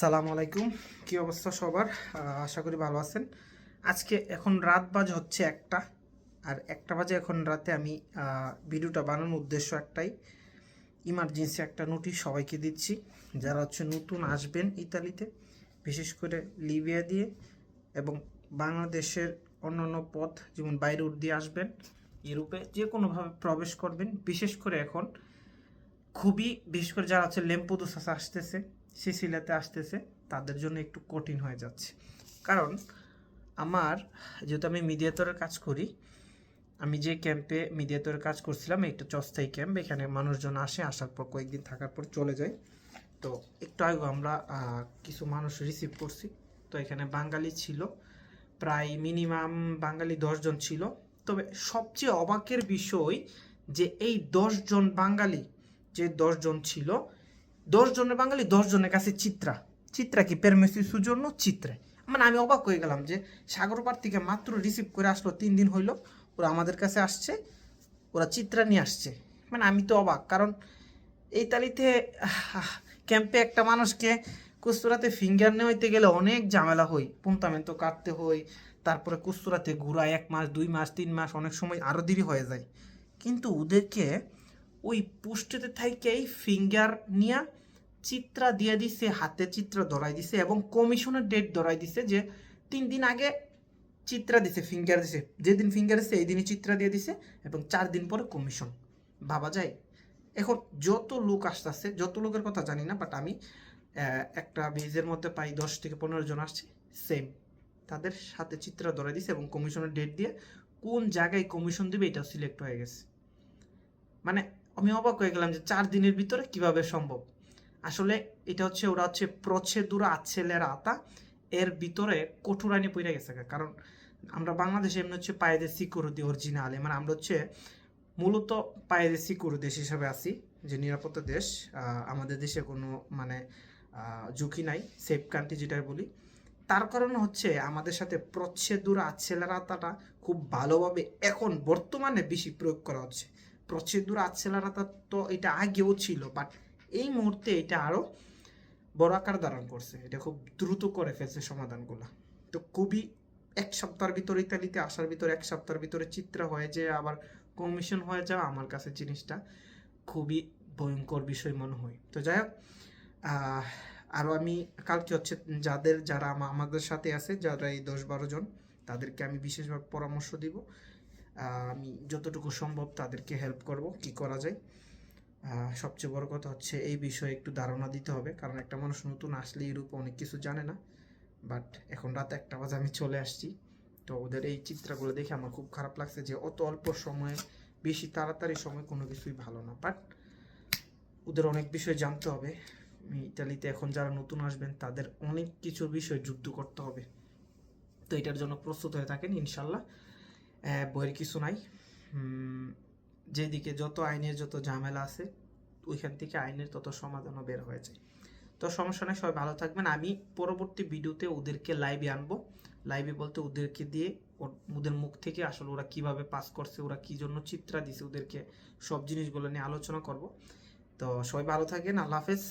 আসসালামু আলাইকুম। কি অবস্থা সবার? আশা করি ভালো আছেন। আজকে এখন রাত বাজে হচ্ছে একটা, আর একটা বাজে এখন রাতে আমি ভিডিওটা বানানোর উদ্দেশ্য একটাই ইমার্জেন্সি একটা নোটিশ সবাইকে দিচ্ছি। যারা হচ্ছে নতুন আসবেন ইতালিতে, বিশেষ করে লিবিয়া দিয়ে এবং বাংলাদেশের অন্যান্য পথ, যেমন বাইরে দিয়ে আসবেন, ইউরোপে যে কোনোভাবে প্রবেশ করবেন, বিশেষ করে এখন খুবই, বিশেষ করে যারা হচ্ছে লেম্পুদোসাস আসতেছে সিসিলাতে আসতেছে, তাদের জন্য একটু কঠিন হয়ে যাচ্ছে। কারণ আমার, যেহেতু আমি মিডিয়েটরের কাজ করি, আমি যে ক্যাম্পে মিডিয়েটরের কাজ করছিলাম, একটা চস্থায়ী ক্যাম্প, এখানে মানুষজন আসে, আসার পর কয়েকদিন থাকার পর চলে যায়। তো একটু আগে আমরা কিছু মানুষ রিসিভ করছি। তো এখানে বাঙালি ছিল, প্রায় মিনিমাম বাঙালি দশজন ছিল। তবে সবচেয়ে অবাকের বিষয় যে এই দশজন বাঙালি, যে দশজন ছিল দশ জনের বাঙালি, দশ জনের কাছে চিত্রা। চিত্রা কি? পেরমেসিসুর সুজন্য চিত্রে মানে আমি অবাক হয়ে গেলাম যে সাগরপাড় থেকে মাত্র রিসিভ করে আসলো, তিন দিন হইল, ওরা আমাদের কাছে আসছে, ওরা চিত্রা নিয়ে আসছে। মানে আমি তো অবাক, কারণ এই তালিতে ক্যাম্পে একটা মানুষকে কুস্তুরাতে ফিঙ্গার নেওয়াইতে গেলে অনেক ঝামেলা হই পুন্তামেন তো কাটতে হই তারপরে কুস্তুরাতে ঘুরা এক মাস, দুই মাস, তিন মাস, অনেক সময় আরও দেরি হয়ে যায়। কিন্তু ওদেরকে ওই পুষ্টিতে থাইকেই ফিঙ্গার নিয়া চিত্রা দিয়ে দিছে, হাতে চিত্র ধরাই দিছে এবং কমিশনের ডেট ধরাই দিছে যে তিন দিন আগে চিত্রা দিছে ফিঙ্গার দিছে। যেদিন ফিঙ্গার দিছে এই দিনই চিত্রা দিয়ে দিছে এবং চার দিন পরে কমিশন ভাবা যায়? এখন যত লোক আসতেছে, যত লোকের কথা জানি না বাট আমি একটা বেজের মধ্যে পাই দশ থেকে পনেরো জন আসছে সেম তাদের সাথে চিত্র ধরে দিছে এবং কমিশনের ডেট দিয়ে কোন জায়গায় কমিশন দিবে এটা সিলেক্ট হয়ে গেছে। মানে আমি অবাক হয়ে গেলাম যে চার দিনের ভিতরে কীভাবে সম্ভব? আসলে এটা হচ্ছে, ওরা হচ্ছে প্রছেদুরা আছেলের আতা, এর ভিতরে কঠোর আইনে পড়ে গেছে কারণ আমরা বাংলাদেশে এমনি হচ্ছে পায়েদের সিকিউরিটি অরিজিনাল মানে আমরা হচ্ছে মূলত পায়েদের সিকিউরিটি দেশ হিসাবে আছি, যে নিরাপত্তা দেশ আমাদের দেশে কোনো মানে ঝুঁকি নাই সেফ কান্ট্রি যেটা বলি। তার কারণ হচ্ছে আমাদের সাথে প্রচ্ছেদুরা আছেলারাতাটা খুব ভালোভাবে এখন বর্তমানে বেশি প্রয়োগ করা হচ্ছে। প্রচ্ছেদুরা আছেলারাতা তো এটা আগেও ছিল বাট এই মুহূর্তে এটা আরও বড় আকার ধারণ করছে। এটা খুব দ্রুত করে ফেলছে সমাধানগুলো। তো খুবই এক সপ্তাহের ভিতরে ইতালিতে আসার ভিতরে, এক সপ্তাহের ভিতরে চিত্র হয়ে যায় আবার কমিশন হয়ে যাওয়া আমার কাছে জিনিসটা খুবই ভয়ঙ্কর বিষয় মনে হয়। তো যাই হোক আরও আমি কালকে হচ্ছে যাদের, যারা আমাদের সাথে আছে, যারা এই দশ বারো জন, তাদেরকে আমি বিশেষভাবে পরামর্শ দিব। আমি যতটুকু সম্ভব তাদেরকে হেল্প করব, কি করা যায়। সবচেয়ে বড় কথা হচ্ছে এই বিষয়ে একটু ধারণা দিতে হবে, কারণ একটা মানুষ নতুন আসলে ইউরোপে অনেক কিছু জানে না। বাট এখন রাত একটা বাজে, আমি চলে আসছি। তো ওদের এই চিত্রগুলো দেখে আমার খুব খারাপ লাগছে যে অত অল্প সময়ে, বেশি তাড়াতাড়ি সময় কোনো কিছুই ভালো না। বাট ওদের অনেক বিষয় জানতে হবে। ইতালিতে এখন যারা নতুন আসবেন, তাদের অনেক কিছুর বিষয়ে যুদ্ধ করতে হবে। তো এটার জন্য প্রস্তুত হয়ে থাকেন, ইনশাল্লাহ। বইয়ের কিছু নাই। যেদিকে যত আইনের যত ঝামেলা আছে, ওইখান থেকে আইনের তত সমাধানও বের হয়েছে তো সমস্যা নেই, সবাই ভালো থাকবেন। আমি পরবর্তী ভিডিওতে ওদেরকে লাইভে আনব। লাইভে বলতে ওদেরকে দিয়ে ওদের মুখ থেকে আসলে ওরা কীভাবে পাস করছে, ওরা কি জন্য চিত্রা দিছে, ওদেরকে সব জিনিসগুলো নিয়ে আলোচনা করব। তো সবাই ভালো থাকেন, আল্লাহ হাফেজ।